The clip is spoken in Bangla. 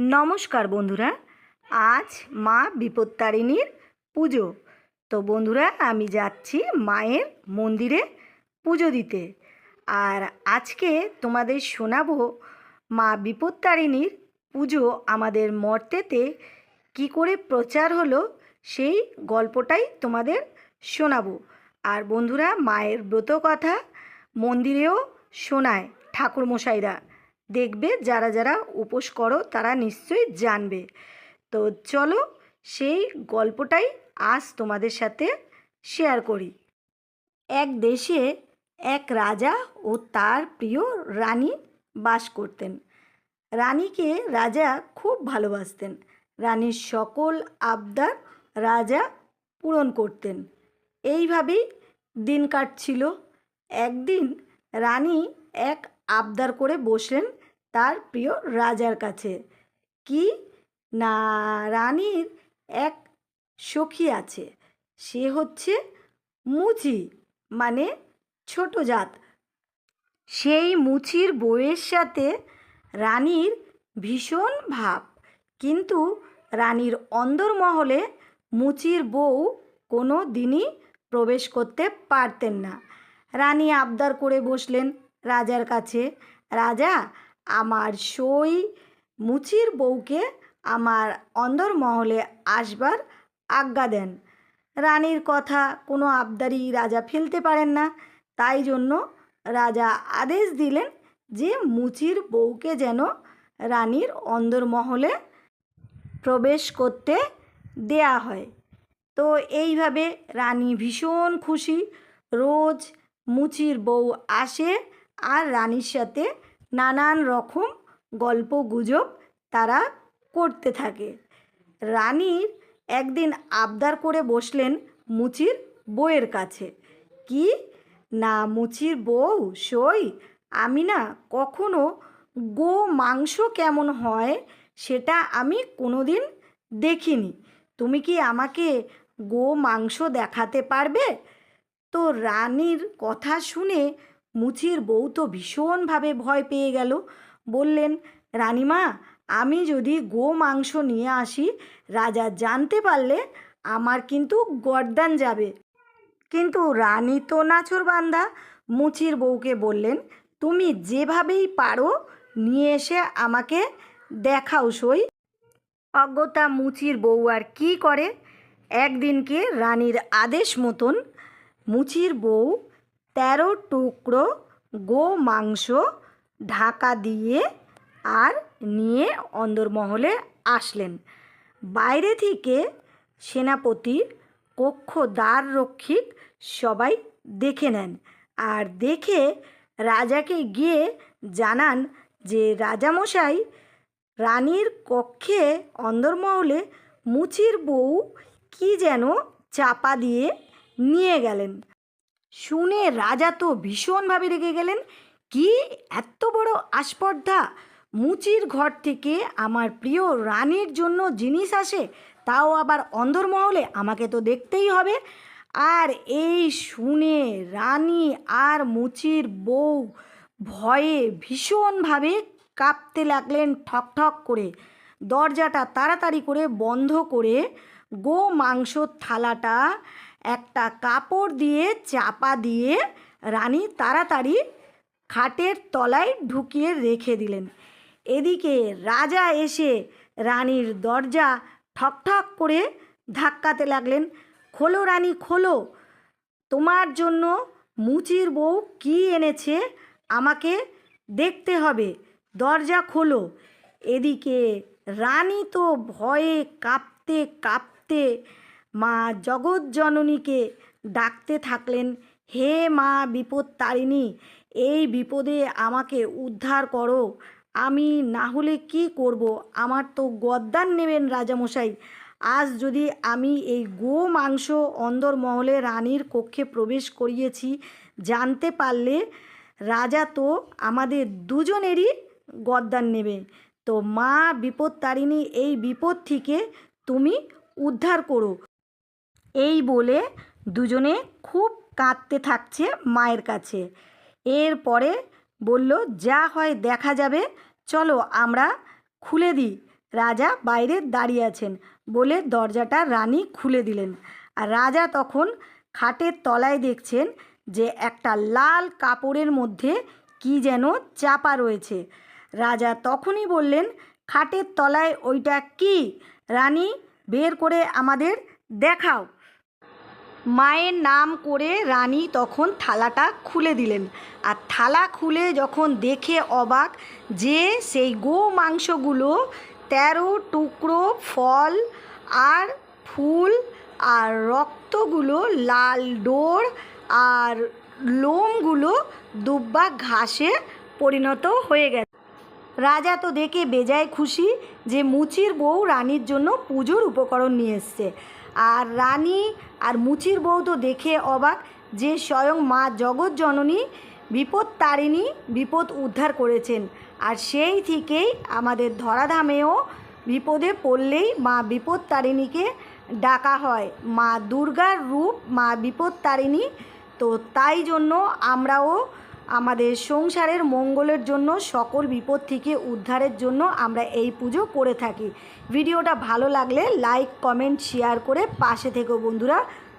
নমস্কার বন্ধুরা, আজ মা বিপত্তারিণীর পুজো। তো বন্ধুরা, আমি যাচ্ছি মায়ের মন্দিরে পুজো দিতে। আর আজকে তোমাদের শোনাবো মা বিপত্তারিণীর পুজো আমাদের মর্তেতে কি করে প্রচার হলো সেই গল্পটাই তোমাদের শোনাবো। আর বন্ধুরা, মায়ের ব্রত কথা মন্দিরেও শোনায় ঠাকুরমশাইরা। দেখবে, যারা যারা উপোস করো, তারা নিশ্চয়ই জানবে। তো চলো, সেই গল্পটাই আজ তোমাদের সাথে শেয়ার করি। এক দেশে এক রাজা ও তার প্রিয় রানী বাস করতেন। রানীকে রাজা খুব ভালোবাসতেন। রানীর সকল আবদার রাজা পূরণ করতেন। এইভাবেই দিন কাটছিল। একদিন রানী এক আবদার করে বসলেন তার প্রিয় রাজার কাছে। কি? না, রানীর এক সখী আছে। সে হচ্ছে মুচি মানে ছোট জাত। সেই মুচির বউয়ের সাথে রানীর ভীষণ ভাব। কিন্তু রানীর অন্দরমহলে মুচির বউ কোনো দিনই প্রবেশ করতে পারতেন না। রানী আবদার করে বসলেন রাজার কাছে, রাজা আমার সই মুচির বউকে আমার অন্দরমহলে আসবার আজ্ঞা দেন। রানীর কথা কোনো আবদারি রাজা ফেলতে পারেন না। তাই জন্য রাজা আদেশ দিলেন যে মুচির বউকে যেন রানীর অন্দরমহলে প্রবেশ করতে দেয়া হয়। তো এইভাবে রানী ভীষণ খুশি। রোজ মুচির বউ আসে আর রানীর সাথে নানান রকম গল্প গুজব তারা করতে থাকে। রানীর একদিন আবদার করে বসলেন মুচির বউয়ের কাছে। কি? না মুচির বউ? সই? আমি না কখনো গো মাংস কেমন হয় সেটা আমি কোনোদিন দেখিনি। তুমি কি আমাকে গো মাংস দেখাতে পারবে? তো রানীর কথা শুনে মুচির বউ তো ভীষণভাবে ভয় পেয়ে গেল। বললেন, রানীমা, আমি যদি গো মাংস নিয়ে আসি, রাজা জানতে পারলে আমার কিন্তু গর্দান যাবে। কিন্তু রানী তো নাছরবান্দা মুচির বউকে বললেন, তুমি যেভাবেই পারো, নিয়ে এসে আমাকে দেখাও সই। অজ্ঞতা মুচির বউ আর কী করে? একদিনকে রানীর আদেশ মতন মুচির বউ তেরো টুকরো গো মাংস ঢাকা দিয়ে আর নিয়ে অন্দরমহলে আসলেন। বাইরে থেকে সেনাপতি কক্ষ দ্বার রক্ষিক সবাই দেখে নেন আর দেখে রাজাকে গিয়ে জানান যে রাজামশাই, রানীর কক্ষে অন্দরমহলে মুচির বউ কি যেন চাপা দিয়ে নিয়ে গেলেন। শুনে রাজা তো ভীষণভাবে রেগে গেলেন। কি এত বড় আস্পর্ধা! মুচির ঘর থেকে আমার প্রিয় রানীর জন্য জিনিস আসে, তাও আবার অন্দরমহলে আমাকে তো দেখতেই হবে। আর এই শুনে রানী আর মুচির বউ ভয়ে ভীষণভাবে কাঁপতে লাগলেন ঠক ঠক করে। দরজাটা তাড়াতাড়ি করে বন্ধ করে গো মাংসর থালাটা একটা কাপড় দিয়ে চাপা দিয়ে রানী তাড়াতাড়ি খাটের তলায় ঢুকিয়ে রেখে দিলেন। এদিকে রাজা এসে রানীর দরজা ঠক ঠক করে ধাক্কাতে লাগলেন। খোলো রানী, খোলো। তোমার জন্য মুচির বউ কি এনেছে আমাকে দেখতে হবে। দরজা খোলো। এদিকে রানী তো ভয়ে কাঁপতে কাঁপতে মা জগৎজননীকে ডাকতে থাকলেন, হে মা বিপদ তারিণী এই বিপদে আমাকে উদ্ধার করো। আমি না হলে কি করব? আমার তো গদ্দান নেবেন রাজামশাই। আজ যদি আমি এই গো মাংস অন্দরমহলে রানীর কক্ষে প্রবেশ করিয়েছি, জানতে পারলে রাজা তো আমাদের দুজনেরই গদ্দান নেবে। তো মা বিপদ তারিণী এই বিপদ থেকে তুমি উদ্ধার করো। এই বলে দুজনে খুব কাঁদতে থাকছে মায়ের কাছে। এরপরে বলল, যা হয় দেখা যাবে, চলো আমরা খুলে দিই। রাজা বাইরে দাঁড়িয়ে আছেন বলে দরজাটা রানী খুলে দিলেন। আর রাজা তখন খাটের তলায় দেখছেন যে একটা লাল কাপড়ের মধ্যে কি যেন চাপা রয়েছে। রাজা তখনই বললেন, খাটের তলায় ওইটা কি? রানী, বের করে আমাদের দেখাও। মায়ের নাম করে রানী তখন থালাটা খুলে দিলেন। আর থালা খুলে যখন দেখে অবাক যে সেই গো মাংসগুলো তেরো টুকরো ফল আর ফুল আর রক্তগুলো লাল ডোর আর লোমগুলো দুব্বা ঘাসে পরিণত হয়ে গেছে। রাজা তো দেখে বেজায় খুশি যে মুচির বউ রানীর জন্য পুজোর উপকরণ নিয়ে এসছে। আর রানী আর মুচির বউ তো দেখে অবাক যে স্বয়ং মা জগৎ জননী বিপদ তারিণী বিপদ উদ্ধার করেছেন। আর সেই থেকেই আমাদের ধরাধামেও বিপদে পড়লেই মা বিপদ তারিণীকে ডাকা হয়। মা দুর্গার রূপ মা বিপদ তারিণী তো তাই জন্য আমরাও আমাদের সংসারের মঙ্গলের জন্য, সকল বিপদ থেকে উদ্ধারের জন্য আমরা এই পুজো করে থাকি। ভিডিওটা ভালো লাগলে লাইক কমেন্ট শেয়ার করে পাশে থেকে বন্ধুরা।